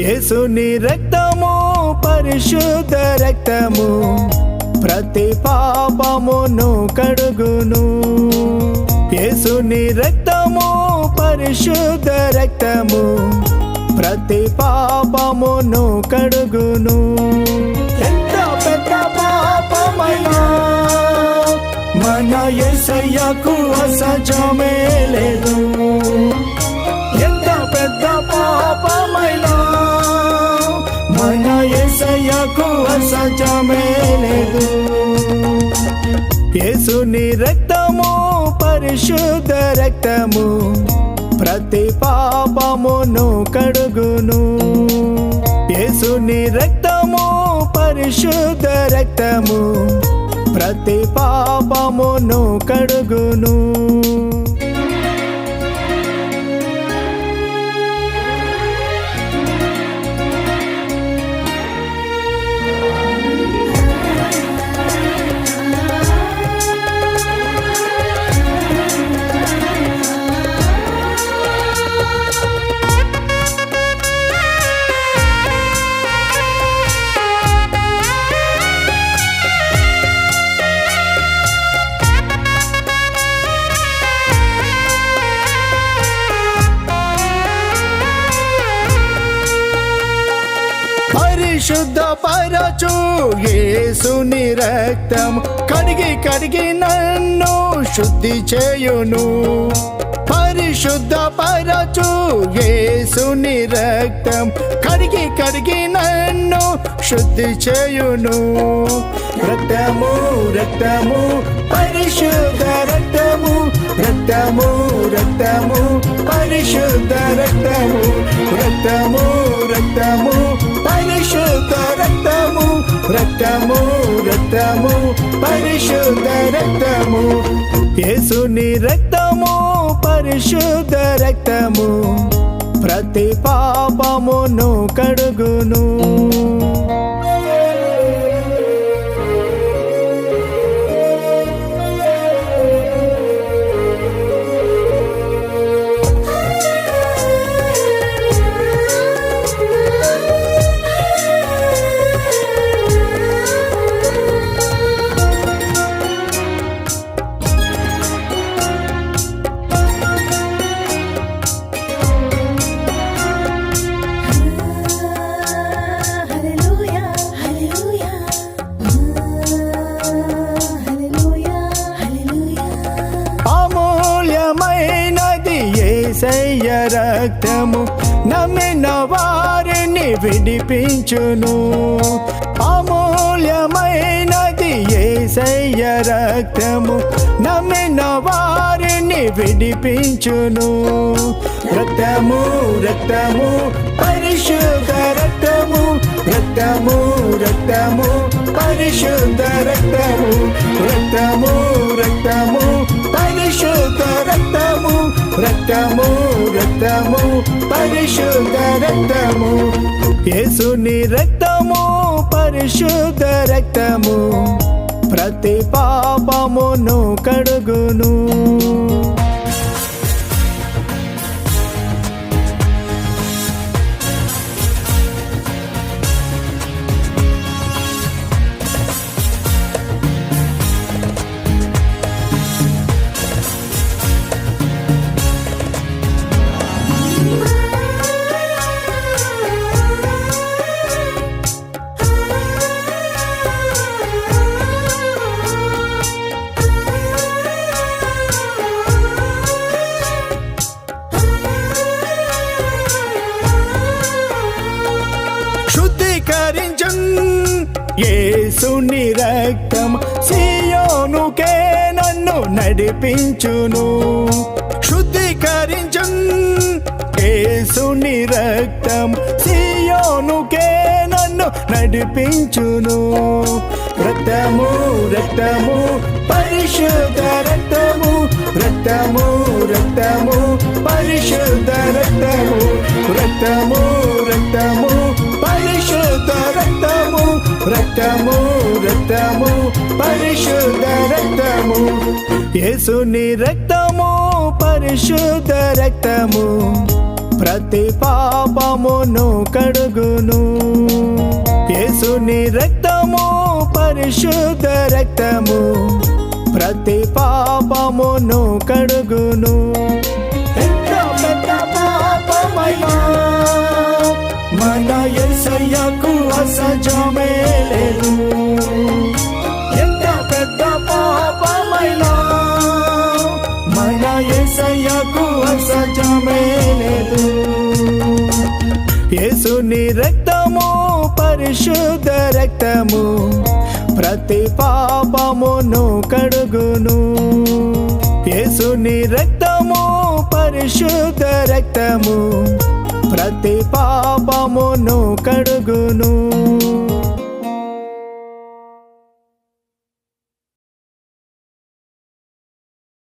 యేసుని రక్తము పరిశుద్ధ రక్తము ప్రతి పాపమును కడుగును. యేసుని రక్తము పరిశుద్ధ రక్తము ప్రతి పాపమును కడుగును. ఎంత పెద్ద పాపమైనా మన ఎసయ్యకు అసజమే లేదు. ఎంత పెద్ద పాపమైనా అసజమే లేదు యేసుని రక్తము పరిశుద్ధ రక్తము ప్రతి పాపమును కడుగును. యేసుని రక్తము పరిశుద్ధ రక్తము ప్రతి పాపమును కడుగును. పరిశుద్ధ పరచు యేసుని రక్తం కడిగి కడిగి నన్ను శుద్ధి చేయును. పరిశుద్ధపరచు యేసుని రక్తం కడిగి కడిగి నన్ను శుద్ధి చేయును. రక్తము రక్తము పరిశుద్ధ రక్తము రక్తము రక్తము పరిశుద్ధ రక్తము రక్తము రక్తము. రక్తము రక్తము పరిశుద్ధ రక్తము యేసుని రక్తము పరిశుద్ధ రక్తము. ప్రతి పాపమును కడుగును. ఏసయ్య రక్తము నమ్మిన వారిని విడిపించును. అమూల్యమైనది ఏసయ్య రక్తము నమ్మిన వారిని విడిపించును. రక్తము రక్తము పరిశుద్ధ రక్తము. రక్తము రక్తము పరిశుద్ధ రక్తము. రక్తము రక్తము పరిశుద్ధ రక్తము రక్తము రక్తము పరిశుద్ధ రక్తము. యేసుని రక్తము పరిశుద్ధ రక్తము. ప్రతి పాపమును కడుగును. శుద్ధీకరించం ఏసుని రక్తం సియోనుకే నన్ను నడిపించును. శుద్ధీకరించం ఏసుని రక్తం సియోనుకే నన్ను నడిపించును. రక్తము రక్తము పరిశుద్ధ రక్తము రక్తము రక్తము పరిశుద్ధ రక్తము రక్తము రక్తము రక్తము పరిశుద్ధ రక్తము. యేసుని రక్తము పరిశుద్ధ రక్తము. ప్రతి పాపమును కడుగును. యేసుని రక్తము పరిశుద్ధ రక్తము. ప్రతి పాపమును కడుగును. ఎంత పెద్ద పాపమైనా మన యేసయ్యకు అసజమే లేదు ఎంత పెద్ద పాపమైనా మన యేసయ్యకు అసజమే లేదు యేసుని రక్తము పరిశుద్ధ రక్తము ప్రతి పాపమును కడుగును. యేసుని రక్తము పరిశుద్ధ రక్తము ప్రతి పాపమును కడుగును.